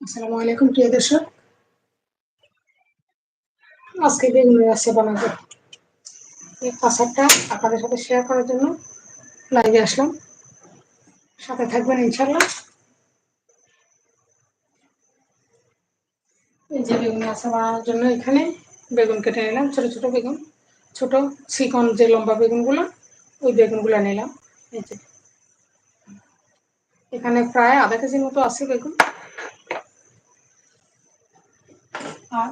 আসসালামু আলাইকুম, প্রিয় দর্শক। আজকে বেগুন রাস্তা বানাবো এই আচারটা আপনাদের সাথে শেয়ার করার জন্য লাইভে আসলাম। সাথে থাকবেন ইনশাল্লাহ এই যে বেগুন আচার বানানোর জন্য এখানে। বেগুন কেটে নিলাম, ছোট ছোট বেগুন। ছোট চিকন যে লম্বা বেগুনগুলো, ওই বেগুনগুলো নিলাম। এই যে। এখানে প্রায় আধা কেজির মতো আছে বেগুন। আর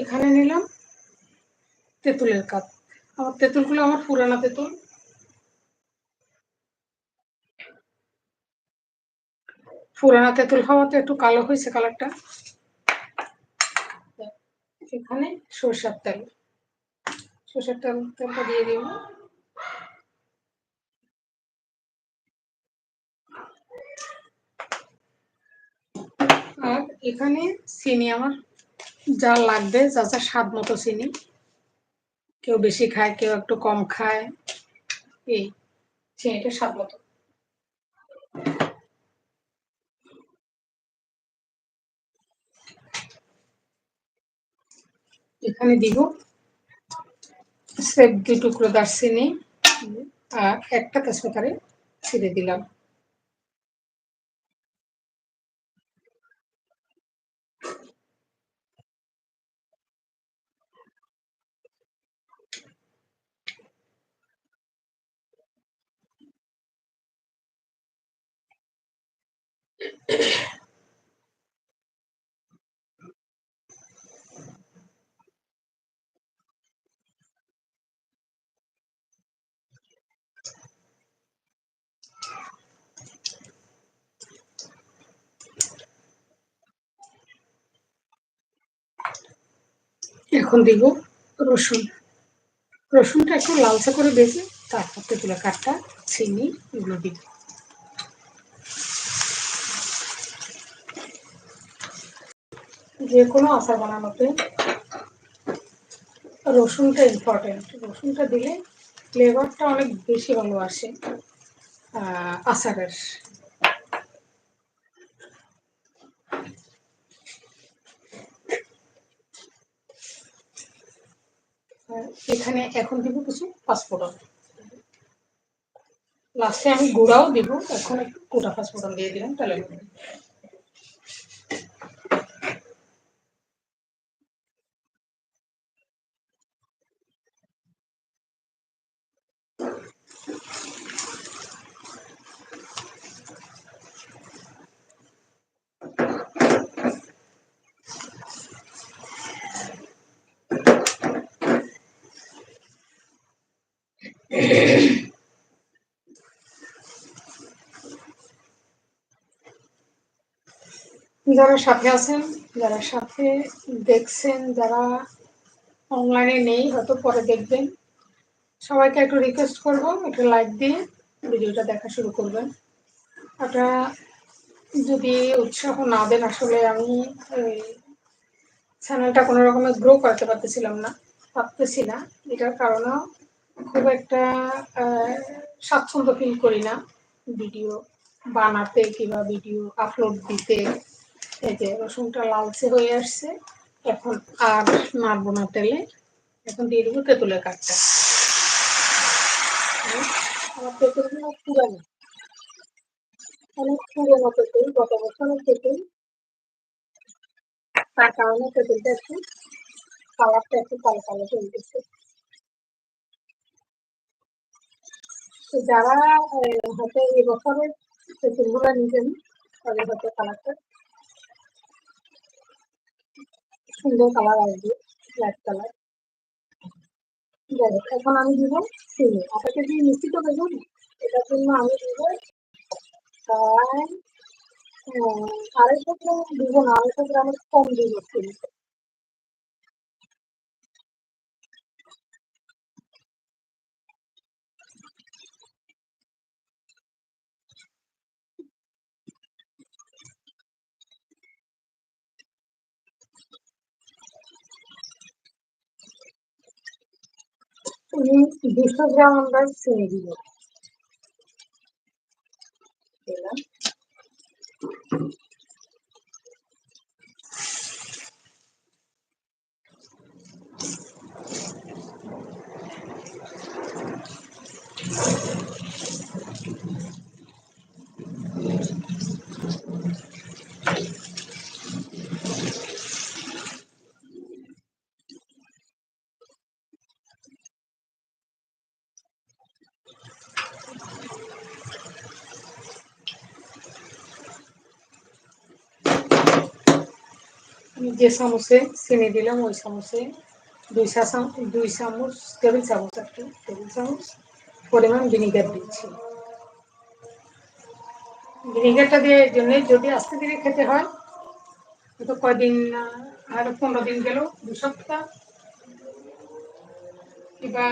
এখানে নিলাম তেঁতুলের কাপ। আমার তেঁতুলগুলো আমার পুরানা তেঁতুল। পুরানা তেঁতুল হওয়াতে একটু কালো হয়েছে কালারটা। এখানে সরষের তেল। সরষের তেল, তেলটা দিয়ে দিব আর এখানে চিনি আমার যা লাগবে, যা যা স্বাদ মতো চিনি। কেউ বেশি খায়, কেউ একটু কম খায়। এই, চিনিটা স্বাদ মতো। এখানে দিব সেপ দুই টুকরো দারচিনি আর একটা তেজপাতারে ছিঁড়ে দিলাম। এখন দিব রসুন। রসুনটা একটু লালচে করে বেজে তারপর তেঁতুলা কাঠটা চিনি এগুলো দিব। যে কোনো আচার বানানোতে রসুনটা ইম্পর্টেন্ট রসুনটা দিলে ফ্লেভারটা অনেক বেশি ভালো আসে আচারের। এখানে এখন দিব কিছু পাঁচফোড়ন লাস্টে আমি গুঁড়াও দিব, এখন একটু গোটা পাঁচফোড়ন দিয়ে দিলাম, তাহলে যারা সাথে আছেন, যারা সাথে দেখছেন, যারা অনলাইনে নেই, হয়তো পরে দেখবেন। সবাইকে একটু রিকোয়েস্ট করব, একটু লাইক দিয়ে ভিডিওটা দেখা শুরু করবেন। আপনারা যদি উৎসাহ না দেন, আসলে আমি ওই চ্যানেলটা কোনো রকমের গ্রো করতে পারতেছিলাম না, পারতেছি না। এটার কারণেও খুব একটা স্বাচ্ছন্দ্য ফিল করি না। ভিডিও বানাতে কিংবা ভিডিও আপলোড দিতে। এই যে রসুনটা লালচে হয়ে আসছে, এখন আর মারবো না তেলে। এখন দিয়ে দেবো তেঁতুলের কাঠটা আমার তেঁতুলগুলো পুরানো। অনেক পুরোনো তেঁতুল, গত বছরের তেঁতুল। তার কারণে তেঁতুলটা একটু কালারটা একটু কালো কালো চলতেছে। যারা হয়তো এবছরের তেঁতুলগুলো নিতেন তাদের হয়তো কালারটা সুন্দর কালার আসবে ব্ল্যাক কালার এখন আমি দিব চিনি। আপনাকে দিয়ে মিষ্টি তো দেখুন এটার জন্য আমি দিব আড়াইশো গ্রাম দিব না, আড়াইশো গ্রামের কম দিব চিনি। দুশো গ্রাম আমরা যে চামচে, চিনি দিলাম ওই চামচে। দুই চা দুই চামচ, টেবিল চামচ কি টেবিল চামচ। পরিমাণ ভিনিগার দিচ্ছি। ভিনিগারটা দিয়ে জন্যে যদি আস্তে ধীরে খেতে হয় তো কয়দিন আর পনেরো দিন গেল দু সপ্তাহ। কিংবা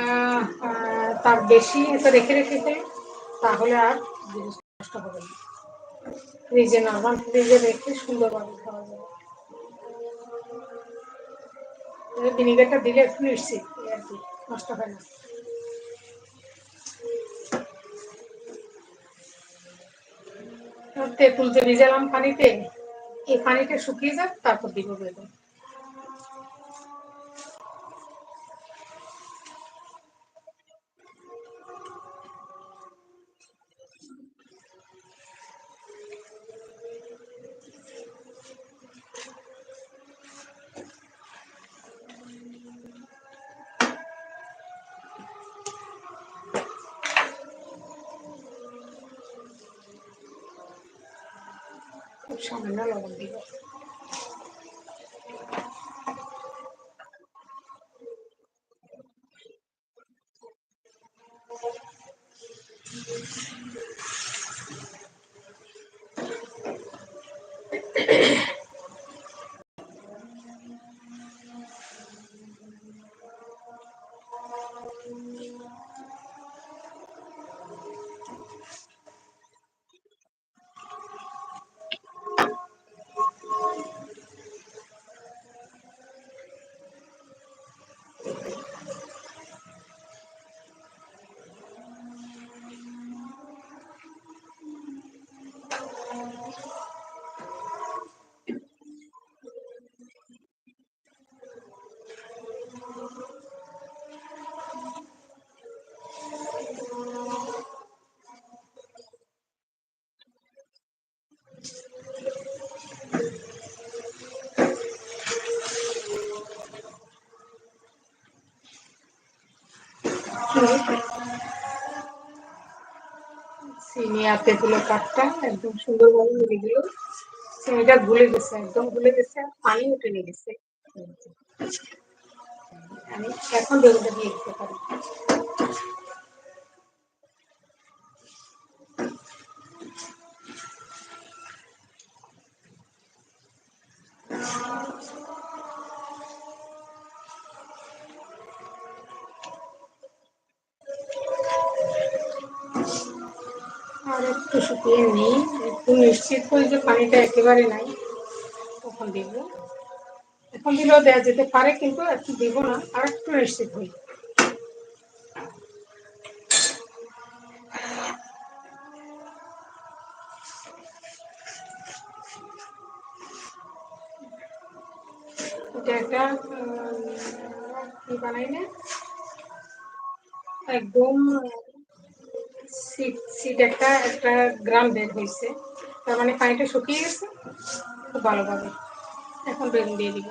তার বেশি এটা রেখে রেখে দেয় তাহলে আর জিনিস নষ্ট হবে না। ফ্রিজে নর্মাল ফ্রিজে রেখে সুন্দরভাবে খাওয়া যাবে ভিনিগারটা দিলে একটু নিশ্চিত আর কি, নষ্ট হয় না। তেঁতুল যে ভিজালাম পানিতে, এই পানিটা শুকিয়ে যাক, তারপর দিব বেগুন। খুব সামান্য লবণ দিব চিনি আর তেঁতুলের কাঠটা একদম সুন্দরভাবে মিলে গেল। চিনিটা গুলে গেছে, একদম গুলে গেছে পানি উঠে নিয়ে গেছে। আমি এখন বেগুনটা দিয়ে দিতে পারি। শুকিয়ে নিই, একটু নিশ্চিত করি যে পানিটা একেবারে নাই, তখন দেব। এখন দিলেও দেওয়া যেতে পারে, কিন্তু একটু দেব না, আর একটু নিশ্চিত হই। এটা একটা কি একদম একটা একটা গ্রাম বের হয়েছে। তার মানে পানিটা শুকিয়ে গেছে। খুব ভালোভাবে। এখন বেগুন দিয়ে দিব।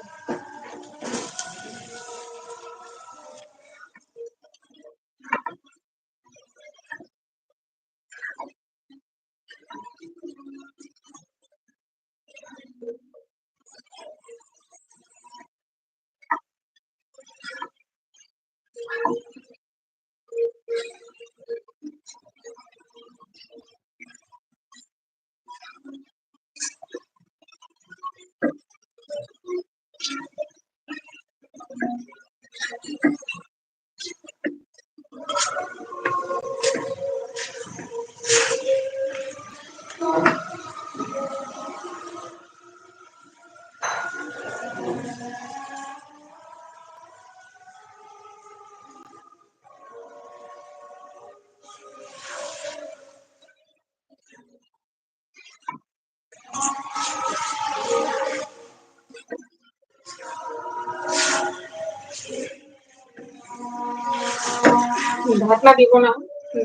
ঢাকনা দিব না।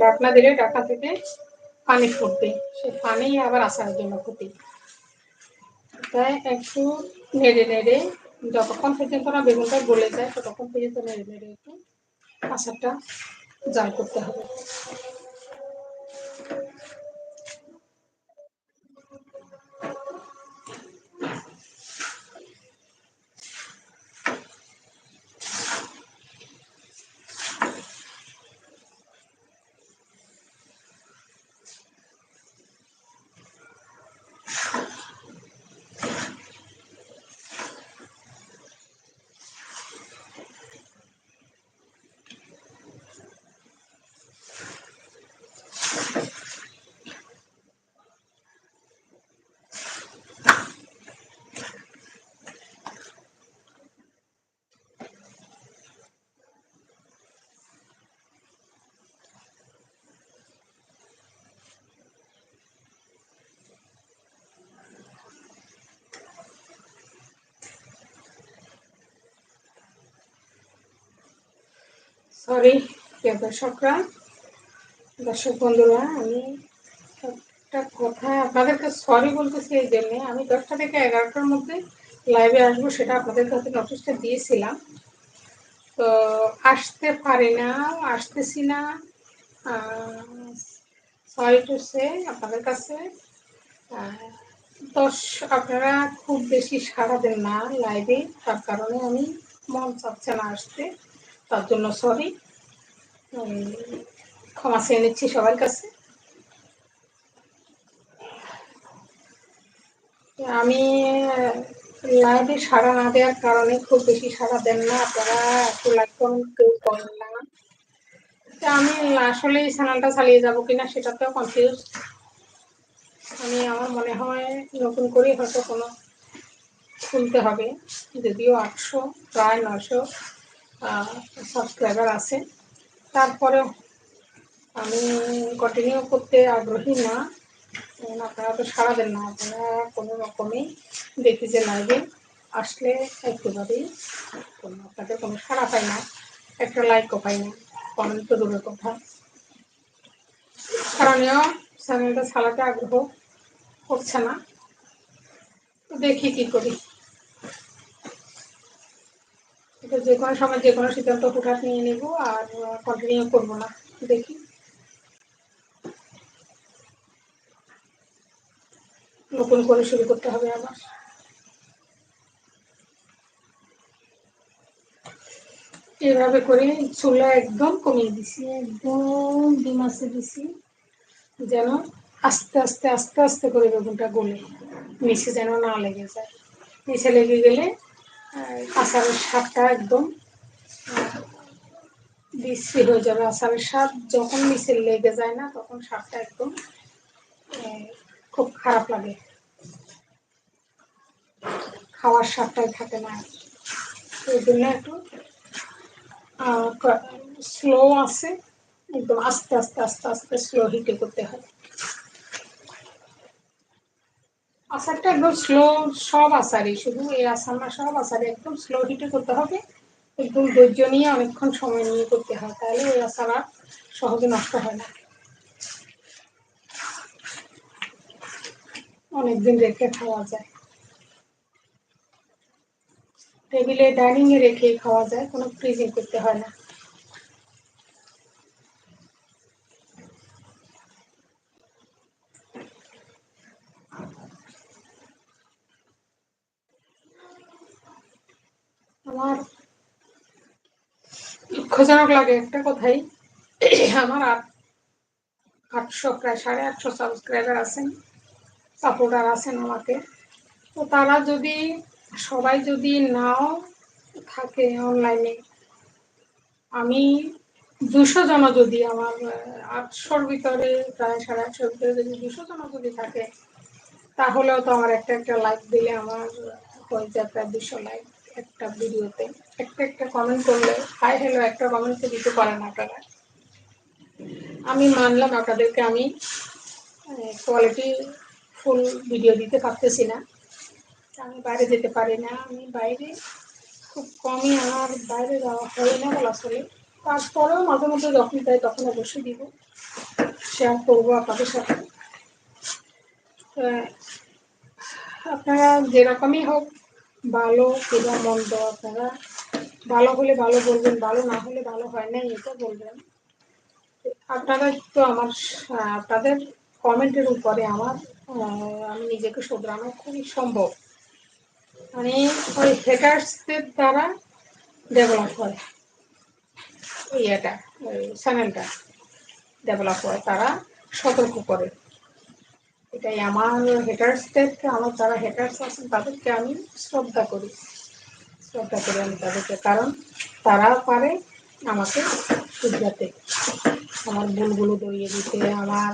ঢাকনা দিলে ঢাকা থেকে পানি ফুটবে। সে পানি আবার আসার জন্য ক্ষতি তাই একটু নেড়ে নেড়ে যতক্ষণ পর্যন্ত না বেগুনটা গলে যায়, ততক্ষণ পর্যন্ত নেড়ে নেড়ে একটু আচারটা জাল করতে হবে। সরি প্রিয় দর্শকরা দর্শক বন্ধুরা আমি একটা কথা আপনাদেরকে সরি বলতেছি এই জন্যে। আমি দশটা থেকে এগারোটার মধ্যে লাইভে আসব সেটা আপনাদের কাছে নোটিশটা দিয়েছিলাম। তো আসতে পারি না, আসতেছি না। সরি টু সে আপনাদের কাছে। দশ, আপনারা খুব বেশি সাড়া দেন না লাইভে তার কারণে আমি মন চাচ্ছে না আসতে। তার জন্য সরি ক্ষমা চেয়ে নিচ্ছি সবার কাছে। আমি লাইভে সাড়া না দেওয়ার কারণে খুব বেশি সাড়া দেন না। আপনারা একটু লাইক কমেন্ট কেউ করেন না। আমি আসলে এই চ্যানেলটা চালিয়ে যাব কিনা সেটাতেও কনফিউজ আমি, আমার মনে হয় নতুন করে হয়তো কোনো খুলতে হবে। যদিও আটশো, প্রায় নশো সাবস্ক্রাইবার আছে। তারপরেও আমি কন্টিনিউ করতে আগ্রহী না। আপনারা তো সারা দেন না, আপনারা কোনো রকমেই দেখি যে লাইভে আসলে একেবারেই কোনো, আপনাদের কোনো সাড়া পাই না, একটা লাইকও পাই না কমেন্ট তো দূরের কথা। কারণেও চ্যানেলটা চালাতে আগ্রহ করছে না। তো দেখি কি করি। এটা যে কোনো সময় যে কোনো সিদ্ধান্ত হুঠাৎ নিয়ে নেব আর কন্টিনিউ করব না। দেখি। নতুন করে শুরু করতে হবে আবার। এভাবে করে চুলা একদম কমিয়ে দিছি, একদম ডিমাসে দিছি, যেন আস্তে আস্তে আস্তে আস্তে করে বেগুনটা গলে, নিচে যেন না লেগে যায়। নিচে লেগে গেলে আচারের স্বাদটা একদম বিশ্রী হয়ে যাবে। আচারের স্বাদ যখন নিচে লেগে যায় না, তখন স্বাদটা একদম খুব খারাপ লাগে। খাওয়ার স্বাদটাই থাকে না। এই জন্য একটু স্লো আছে, একদম আস্তে আস্তে আস্তে আস্তে স্লো হিটে করতে হয়। আচারটা একদম স্লো সব আচারই, শুধু এই আচার না, সব আচারে একদম স্লো হিটে করতে হবে। একদম ধৈর্য নিয়ে অনেকক্ষণ সময় নিয়ে করতে হয়, তাহলে ওই আচার আর সহজে নষ্ট হয় না। অনেকদিন রেখে খাওয়া যায়। টেবিলে ডাইনিং এ রেখে খাওয়া যায়, কোনো ফ্রিজিং করতে হয় না। আমার দুঃখজনক লাগে একটা কথাই। আমার আটশো প্রায় সাড়ে আটশো সাবস্ক্রাইবার আছেন সাপোর্টার আছেন আমাকে। তো তারা যদি, সবাই যদি নাও থাকে অনলাইনে আমি দুশো জন যদি আমার আটশোর ভিতরে, প্রায় সাড়ে আটশোর ভিতরে যদি দুশো জন যদি থাকে, তাহলেও তো আমার একটা একটা লাইক দিলে আমার, হয়ে যায় প্রায় দুশো লাইক একটা ভিডিওতে, একটা একটা কমেন্ট করলে, হাই হ্যালো একটা কমেন্ট দিতে পারেন আপনারা। আমি মানলাম আপনাদেরকে আমি কোয়ালিটি ফুল ভিডিও দিতে পারতেছি না। আমি বাইরে যেতে পারি না, আমি বাইরে খুব কমই আমার বাইরে যাওয়া হয় না বলা চলে। তারপরেও মাঝে মধ্যে যখন যাই তখন অবশ্যই দিব। শেয়ার করব আপনাদের সাথে। আপনারা যেরকমই হোক ভালো কিংবা মন্দ আপনারা ভালো হলে ভালো বলবেন, ভালো না হলে ভালো হয় নাই, এটা বলবেন। আপনারা তো আমার আপনাদের কমেন্টের উপরে আমার আমি নিজেকে শোধরানো খুবই সম্ভব। মানে ওই হেটার্সদের দ্বারা ডেভেলপ হয়। ওই এটা, ওই চ্যানেলটা ডেভেলপ হয়, তারা সতর্ক করে। এটাই আমার হেটার্সদেরকে আমার যারা হেটার্স আছেন তাদেরকে আমি শ্রদ্ধা করি। শ্রদ্ধা করি আমি তাদেরকে, কারণ তারা পারে আমাকে শুধরাতে। আমার ভুলগুলো দড়িয়ে দিতে, আমার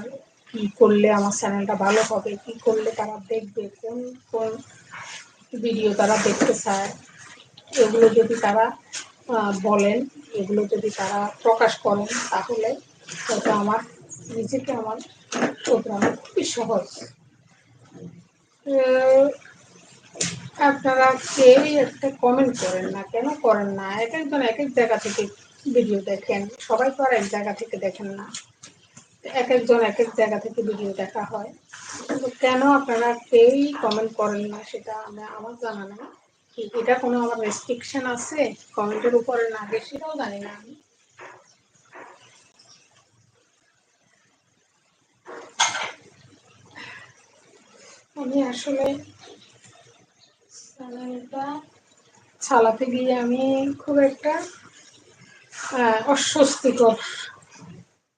কি করলে আমার চ্যানেলটা ভালো হবে, কি করলে তারা দেখবে, কোন কোন ভিডিও তারা দেখতে চায়, এগুলো যদি তারা বলেন, এগুলো যদি তারা প্রকাশ করেন, তাহলে হয়তো আমার নিজেকে আমার শোধরানো খুবই সহজ। আপনারা কেউই একটা কমেন্ট করেন না কেন? করেন না। এক একজন এক এক জায়গা থেকে ভিডিও দেখেন। সবাই তো আর এক জায়গা থেকে দেখেন না। এক একজন এক এক জায়গা থেকে ভিডিও দেখা হয়। কিন্তু কেন আপনারা কেউই কমেন্ট করেন না সেটা আমরা, আমার জানা কি, এটা কোনো আমার রেস্ট্রিকশন আছে? কমেন্টের উপরে না সেটাও জানি না আমি। আমি আসলে চ্যানেলটা চালাতে গিয়ে আমি খুব একটা অস্বস্তিকর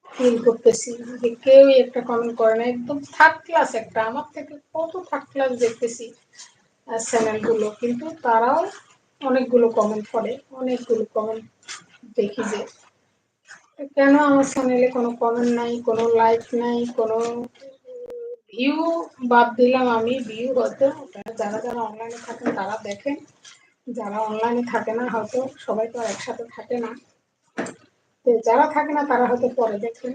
ফিল করতেছি। যে কেউ একটা কমেন্ট করে না একদম থার্ড ক্লাস একটা। আমার থেকে কত থার্ড ক্লাস দেখতেছি চ্যানেলগুলো কিন্তু তারাও অনেকগুলো কমেন্ট করে। অনেকগুলো কমেন্ট দেখি যে, কেন আমার চ্যানেলে কোনো কমেন্ট নাই, কোনো লাইক নাই, কোনো ভিউ বাদ দিলাম আমি ভিউ হয়তো, যারা যারা অনলাইনে থাকেন তারা দেখেন। যারা অনলাইনে থাকে না হয়তো, সবাই তো একসাথে থাকে না। তো যারা থাকে না তারা হয়তো পরে দেখেন।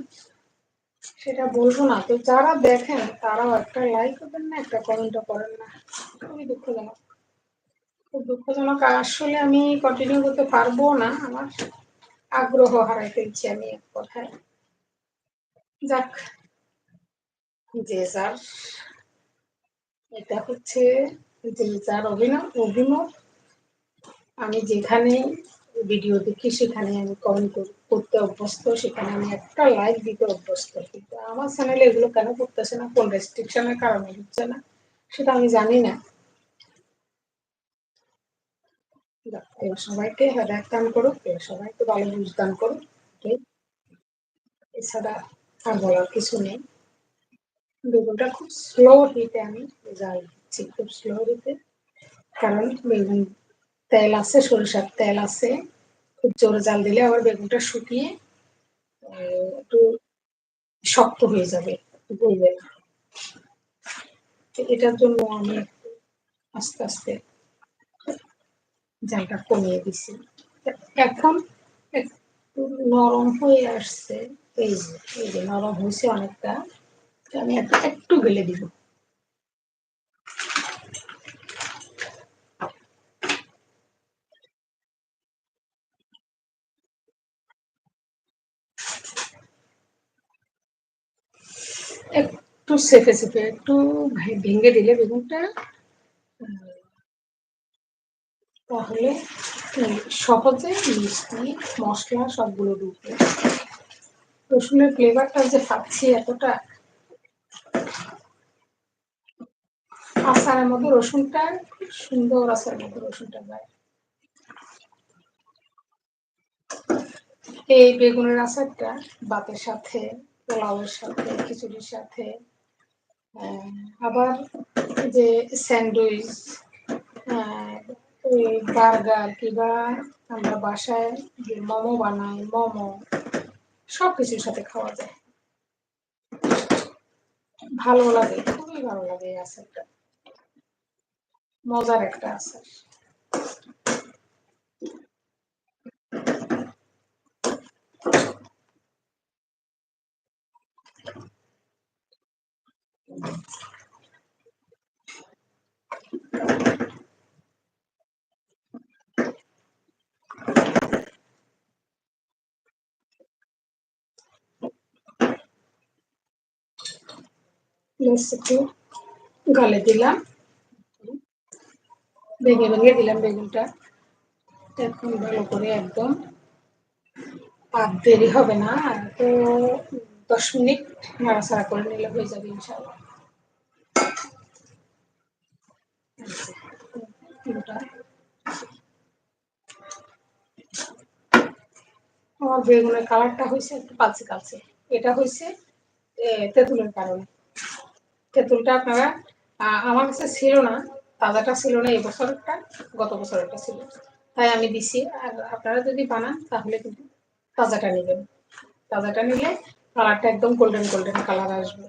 সেটা বলব না। তো যারা দেখেন, তারাও একটা লাইক করবেন না, একটা কমেন্টও করেন না। খুবই দুঃখজনক। খুব দুঃখজনক। আসলে আমি কন্টিনিউ করতে পারব না। আমার আগ্রহ হারাই ফেলছি আমি এক কথায়। যাক। যে যার এটা হচ্ছে যে যার অভিমত। আমি যেখানে ভিডিও দেখি, সেখানে আমি কমেন্ট করতে অভ্যস্ত, সেখানে আমি একটা লাইক দিতে অভ্যস্ত। কিন্তু আমার চ্যানেলে এগুলো কেন করতেছে না? কোন রেস্ট্রিকশনের কারণে হচ্ছে না? সেটা আমি জানি না। সবাইকে হেদায়ত দান করুক সবাইকে ভালো বুঝ দান করুক। এছাড়া আর বলার কিছু নেই। বেগুনটা খুব স্লো হিটে আমি জাল দিচ্ছি, খুব স্লো হিটে কারণ বেগুন তেল আছে, সরিষার তেল আছে, খুব জোরে জাল দিলে আবার বেগুনটা শুকিয়ে একটু শক্ত হয়ে যাবে, একটু না। এটার জন্য আমি একটু আস্তে আস্তে জালটা কমিয়ে দিছি এখন একটু নরম হয়ে আসছে, এই যে এই যে নরম হয়েছে অনেকটা। আমি একটু গেলে দিব। একটু সেফে সেফে একটু ভেঙে দিলে বেগুনটা তাহলে সহজে মিষ্টি, মশলা সবগুলো ঢুকবে। রসুনের ফ্লেভারটা যে পাচ্ছি এতটা আচারের মধ্যে রসুনটা খুব সুন্দর আচারের মধ্যে রসুনটা যায়। এই বেগুনের আচারটা ভাতের সাথে, পোলাওয়ের সাথে, খিচুড়ির সাথে আবার যে স্যান্ডউইচ বার্গার কিংবা আমরা বাসায় যে মোমো বানাই, মোমো সব কিছুর সাথে খাওয়া যায়। ভালো লাগে, খুবই ভালো লাগে এই আচারটা। मोजारेट एक आंसर প্লেস ভেঙে ভেঙে দিলাম বেগুনটা। এখন ভালো করে একদম আর দেরি হবে না, আর তো দশ মিনিট নাড়াচাড়া করে নিলে হয়ে যাবে ইনশাল্লাহ আমার বেগুনের কালারটা হয়েছে একটু কালচে কালচে এটা হয়েছে তেঁতুলের কারণে। তেঁতুলটা আপনারা আমার কাছে ছিল না তাজাটা ছিল না, এই বছরটা, গত বছরটা ছিল। তাই আমি দিছি। আর আপনারা যদি বানান, তাহলে কিন্তু তাজাটা নেবেন। তাজাটা নিলে কালারটা একদম গোল্ডেন গোল্ডেন কালার আসবে।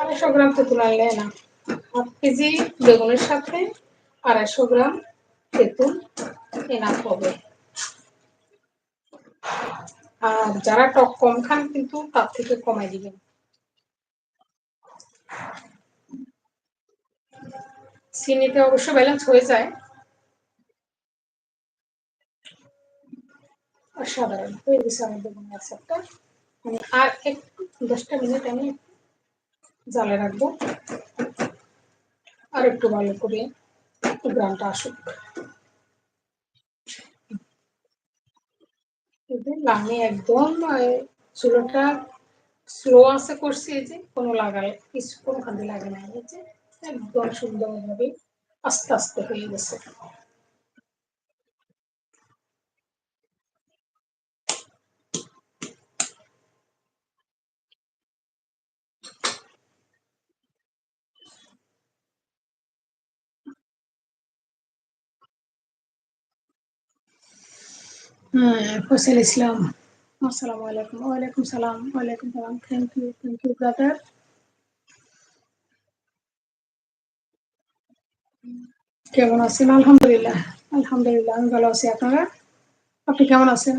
আড়াইশো গ্রাম তেঁতুল আনলে না, হাফ কেজি বেগুনের সাথে আড়াইশো গ্রাম তেঁতুল এনাফ হবে। আর যারা টক কম খান কিন্তু তার থেকে কমাই দিবেন। চিনিতে অবশ্য ব্যালেন্স হয়ে যায়। অসাধারণ। হয়ে গেছে আমার বেগুনের আচারটা মানে আর একটু দশটা মিনিট আমি জালে রাখব। আর একটু ভালো করে গ্রামটা আসুক। আমি একদম চুলোটা স্লো আছে করছি যে, কোনো লাগালে কিছু কোনো কাজে লাগে না, এই যে একদম সুন্দরভাবে আস্তে আস্তে হয়ে গেছে। ফসল ইসলাম আসসালামু। আলাইকুম, ওয়ালাইকুম সালাম ওয়ালাইকুম সালাম। Thank you thank you brother কেমন আছেন? আলহামদুলিল্লাহ আলহামদুলিল্লাহ, আমি ভালো আছি। আপনারা? আপনি কেমন আছেন।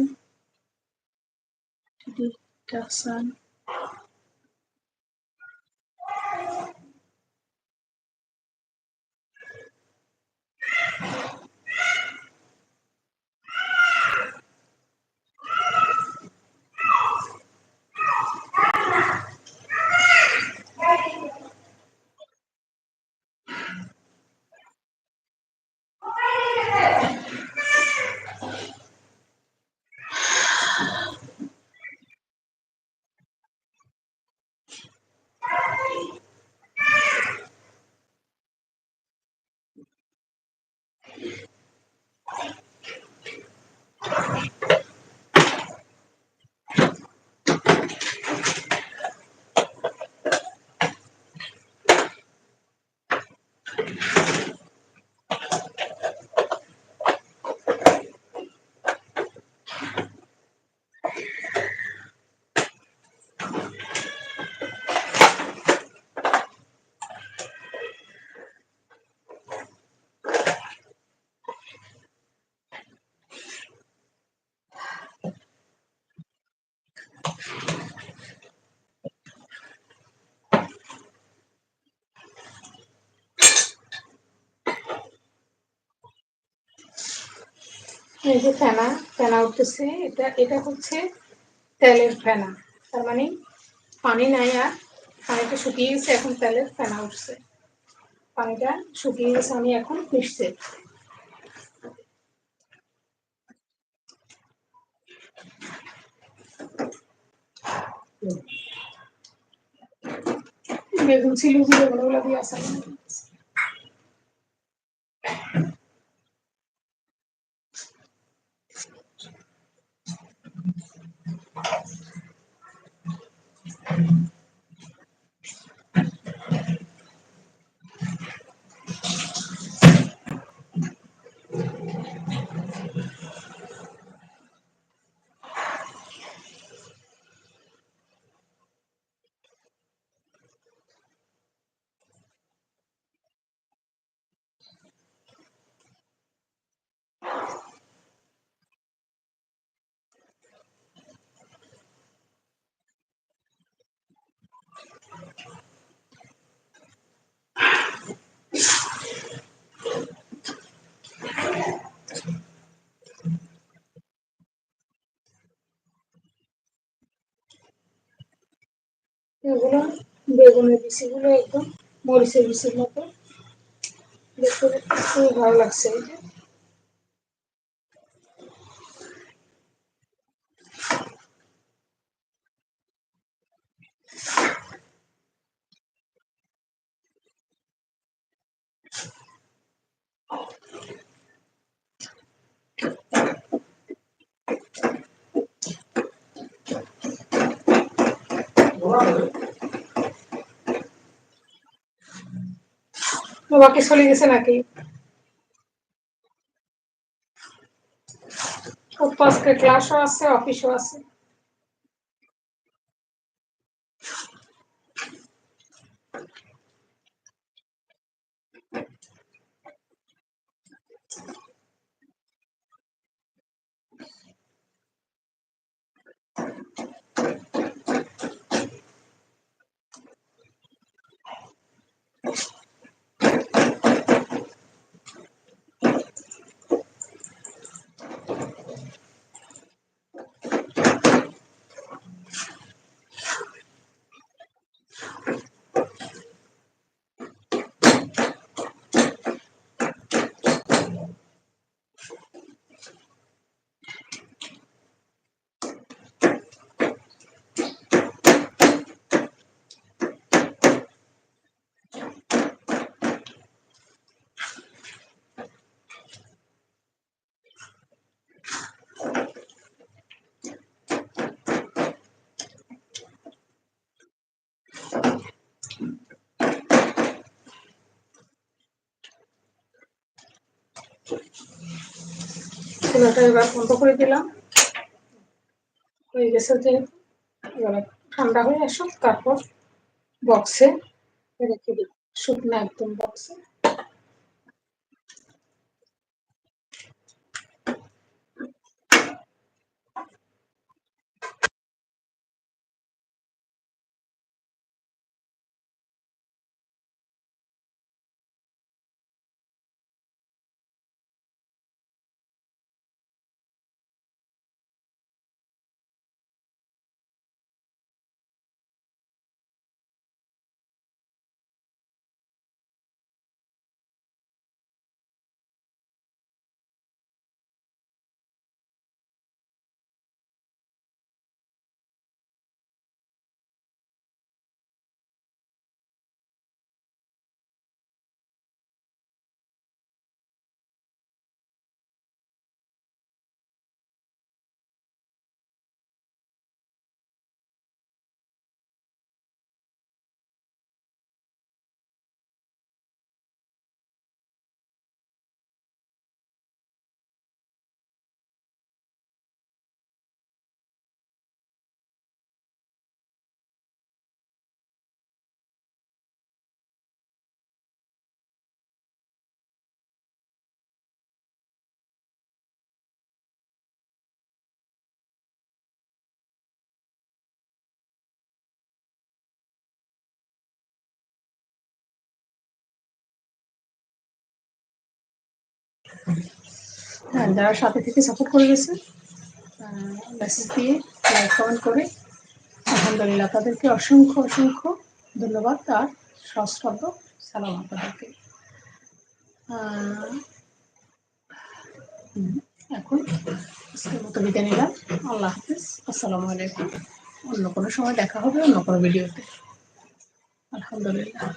এই যে ফেনা ফেনা উঠতেছে। এটা এটা হচ্ছে তেলের ফেনা। তার মানে পানি নাই আর পানিটা শুকিয়ে গেছে, এখন তেলের ফেনা উঠছে। পানিটা শুকিয়ে গেছে, আমি এখন মিশছে বেগুন ছিল যে বেগুনগুলো দিয়ে আসা এগুলো বেগুনের বিচিগুলো একদম মরিচের বিচির মতো। দেখতে খুবই ভালো লাগছে। এটা বাবাকে চলে গেছে নাকি ওর তো আজকে ক্লাসও আছে অফিসও আছে এবার বন্ধ করে দিলাম। হয়ে গেছে যে এবার ঠান্ডা হয়ে আসুক, তারপর বক্সে রেখে দিই শুকনো একদম বক্সে হ্যাঁ যারা সাথে থেকে সাপোর্ট করে গেছে মেসেজ দিয়ে লাইক কমেন্ট করে, আলহামদুলিল্লাহ তাদেরকে অসংখ্য অসংখ্য ধন্যবাদ। আর সশ্রদ্ধ সালাম আপনাদেরকে। এখন আজকের মতো বিদায় নিলাম। আল্লাহ হাফিজ। আসসালামু আলাইকুম। অন্য কোনো সময় দেখা হবে, অন্য কোনো ভিডিওতে। আলহামদুলিল্লাহ।